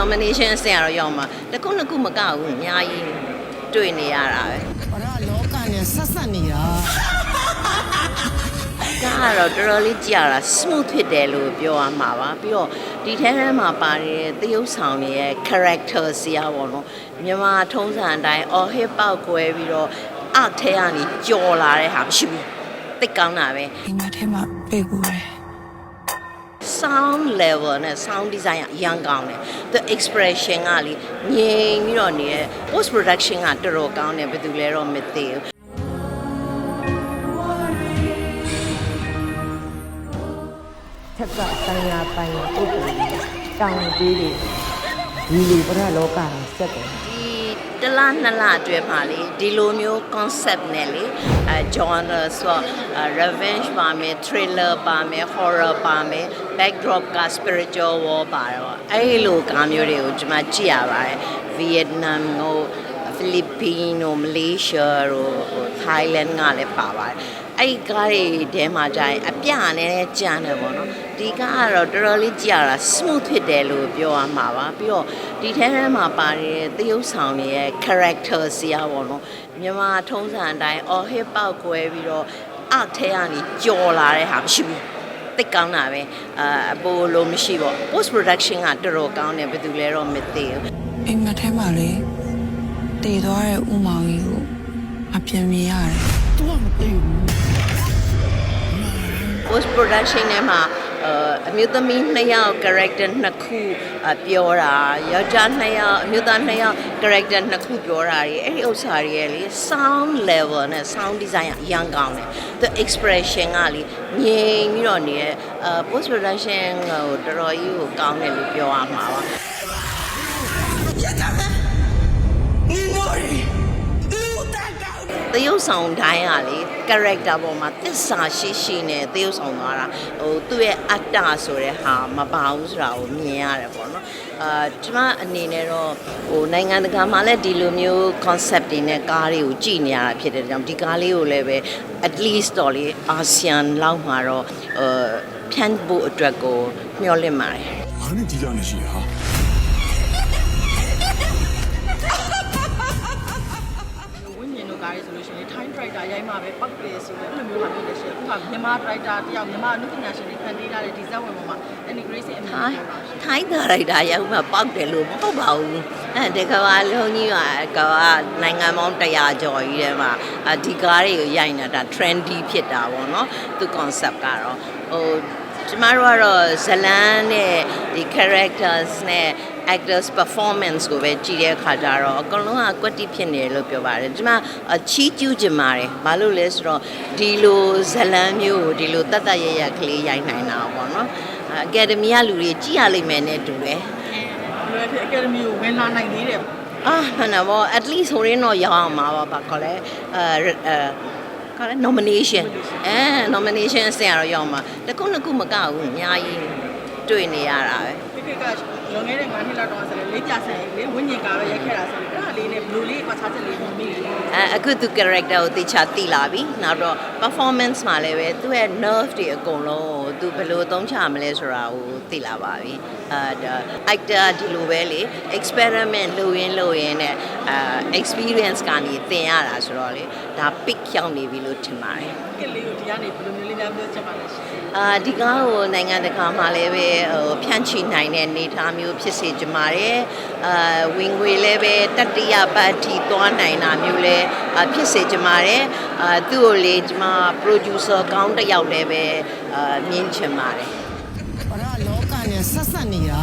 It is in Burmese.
nomination အဆင့်ကတော့ရောက်မှာတစ်ခုနှစ်ခုမကဘူးအများကြီးတွေ့နေရတာပဲဘာသာလောကနဲ့ဆက်ဆက်နေတာကတော့တော်တော်လေးကြာတာ smooth ဖြစ်တယ်လို့ပြောရမှာပါပြီးတော့ဒီထဲထဲမှာပါနေတဲ့သရုပ်ဆောင်တွေရဲ့ character စီရပါတော့မြန်မာထုံးစံအတိုင်း all hip hop ကွဲပြီးတော့အထဲကနေကြော်လာတဲ့ဟာမရှိဘူးသိတ်ကောင်းတာပဲဒီမှာထဲမှာပြေကူတယ် sound level နဲ့ sound design ကအရန်ကောင်းတယ်။ the expression ကလေငြိမ်ပြီးတော့နေတဲ့ post production ကတော်တော်ကောင်းတယ်ဘယ်သူလဲတော့မသိဘူးထက်ကတန်ရာပိုင်ရာပုဂ္ဂိုလ်ကြီးတောင်းပေးတယ်ဒီလိုဘာသာလောကနဲ့ဆက်တယ်ဒီ တလားနှစ်လအတွင်းမှာလေဒီလိုမျိုး concept နဲ့လေအဲ genre ဆိုတော့ revenge ပါမယ် thriller ပါမယ် horror ပါမယ် backdrop က spiritual war ပါတော့အဲ့လိုကားမျိုးတွေကိုကျွန်မကြည့်ရပါတယ် Vietnam ကိုဖိလစ်ပင်းတို့မလေးရှားတို့ထိုင်းလန်ကလည်းပါပါတယ် အဲ့ဒီကားတွေထဲမှာကြာရင်အပြနဲ့ကြမ်းတယ်ပေါ့နော်ဒီကားကတော့တော်တော်လေးကြာတာ smooth ဖြစ်တယ်လို့ပြောရမှာပါပြီးတော့ဒီထဲထဲမှာပါတဲ့သရုပ်ဆောင်တွေရဲ့ character စီရပေါ့နော်မြန်မာထုံးစံအတိုင်း all hip hop ကွဲပြီးတော့အထဲကနေကြော်လာတဲ့ဟာမရှိဘူးသိတ်ကောင်းတာပဲအာအပိုလိုမရှိပေါ့ post production ကတော်တော်ကောင်းတယ်ဘယ်သူလဲတော့မသိဘူးအိမ်မက်ထဲမှာလေတည်သွားတဲ့ဥမောင်ကြီးကိုအပြင်မြင်ရတယ် post production ထဲမှာအာအမျိုးသမီးနှစ်ယောက် character နှစ်ခုအာပြောတာယောက်ျားနှစ်ယောက်အမျိုးသားနှစ်ယောက် character နှစ်ခုပြောတာတွေအဲ့ဒီဥစ္စာတွေရဲ့လေ sound level နဲ့ sound design ကအရန်ကောင်းတယ် the expression ကလေငြိမ်ပြီးတော့နေတဲ့အာ post production ဟိုတော်တော်ကြီးကိုကောင်းတယ်လို့ပြောရမှာပါသရုပ်ဆောင်တိုင်းကလေ character ပေါ်မှာသစ္စာရှိရှိနဲ့သရုပ်ဆောင်သွားတာဟိုသူ့ရဲ့အတ္တဆိုတဲ့ဟာမပါဘူးဆိုတာကိုမြင်ရတယ်ပေါ့နော်အာကျွန်မအနေနဲ့တော့ဟိုနိုင်ငံတကာမှာလည်းဒီလိုမျိုး concept တွေနဲ့ကားတွေကိုကြည်နေရတာဖြစ်တဲ့ကြောင့်ဒီကားလေးကိုလည်းပဲ at least တော့လေအာဆီယံလောက်မှာတော့ဟဖြန့်ဖို့အတွက်ကိုမျှော်လင့်ပါတယ်ဘာနဲ့ကြီးကြနေရှိဟာ ဝိညာဉ်တို့ကားရေးဆိုလို့ရှိရင် time driver ရိုက်မှပဲပောက်တယ်ဆိုတော့အဲ့လိုမျိုးဟာမျိုးလည်းရှိတယ်အခုကမြန်မာ driver တယောက်မြန်မာအနုပညာရှင်တွေဖန်တီးထားတဲ့ဒီဇက်ဝင်ပေါ်မှာ Annie Grace အမြင်ထိုင်းပြောတာရှိတယ်ထိုင်းဒါရိုက်တာရောက်မှပောက်တယ်လို့မဟုတ်ပါဘူးအဲဒီကဘာလုံးကြီးပါကဘာနိုင်ငံပေါင်း100ကျော်ကြီးထဲမှာအဒီကားတွေကိုရိုက်နေတာ trendy ဖြစ်တာပေါ့နော်သူ concept ကတော့ဟိုကျမတို့ကတော့ဇလန်းနဲ့ဒီ characters နဲ့ actors performance ကိုပဲကြည့်တဲ့အခါကျတော့အကုန်လုံးကကွက်တိဖြစ်နေတယ်လို့ပြောပါတယ်ကျမအချီးကျူးကြပါတယ်ဘာလို့လဲဆိုတော့ဒီလိုဇလန်းမျိုးကိုဒီလိုတတ်တတ်ရရကလေးရိုက်နိုင်တာပေါ့နော်အကယ်ဒမီကလူတွေကြည့်ရလိမ့်မယ်နဲ့တူတယ်ဘယ်လိုလဲ Academy ကိုဝင်လာနိုင်သေးတယ်အာဟန်နဘော at least ဟိုရင်းတော့ရအောင်ပါပါပါခေါ်လဲအဲအဲခေါ်လဲ nomination အဲ nomination အဆင့်ကတော့ရအောင်ပါတစ်ခုနှစ်ခုမကဘူးအများကြီးတွေ့နေရတာပဲခိခိက လွန်ခဲ့တဲ့9နှစ်လောက်တော့ဆိုလေလေးပြဆန်လေဝိညာဉ်ကားပဲရိုက်ခဲ့တာဆိုတော့အဲ့ဒါလေးနဲ့ဘယ်လိုလေးကွာခြားချက်လေးမြင်မိလဲအဲအခုသူ character ကိုတေချာသိလာပြီနောက်တော့ performance မှာလည်းပဲသူ့ရဲ့ nerve တွေအကုန်လုံးကိုသူဘယ်လိုသုံးချမလဲဆိုတာကိုသိလာပါပြီအဲဒါ actor ဒီလိုပဲလေ experiment လုပ်ရင်းလုပ်ရင်းနဲ့အဲ experience ကနေသင်ရတာဆိုတော့လေဒါ pick ရောက်နေပြီလို့ထင်ပါတယ်ကလေးကို ဒီကနေဘယ်လိုမျိုးလေးများပြောချက်ပါလဲရှင်အာဒီကားကိုနိုင်ငံတကာမှာလည်းပဲဟိုဖြန့်ချီနိုင်တဲ့အနေအထားမျိုးဖြစ်စေချင်ပါတယ်အာဝင်ငွေလည်းပဲတတိယပတ်အထိသွားနိုင်တာမျိုးလည်းအာဖြစ်စေချင်ပါတယ်အာသူ့ကိုလေကျွန်မ producer ကောင်းတစ်ယောက်လည်းပဲအာမြင်ချင်ပါတယ်ဘာသာလောကနဲ့ဆက်ဆက်နေတာ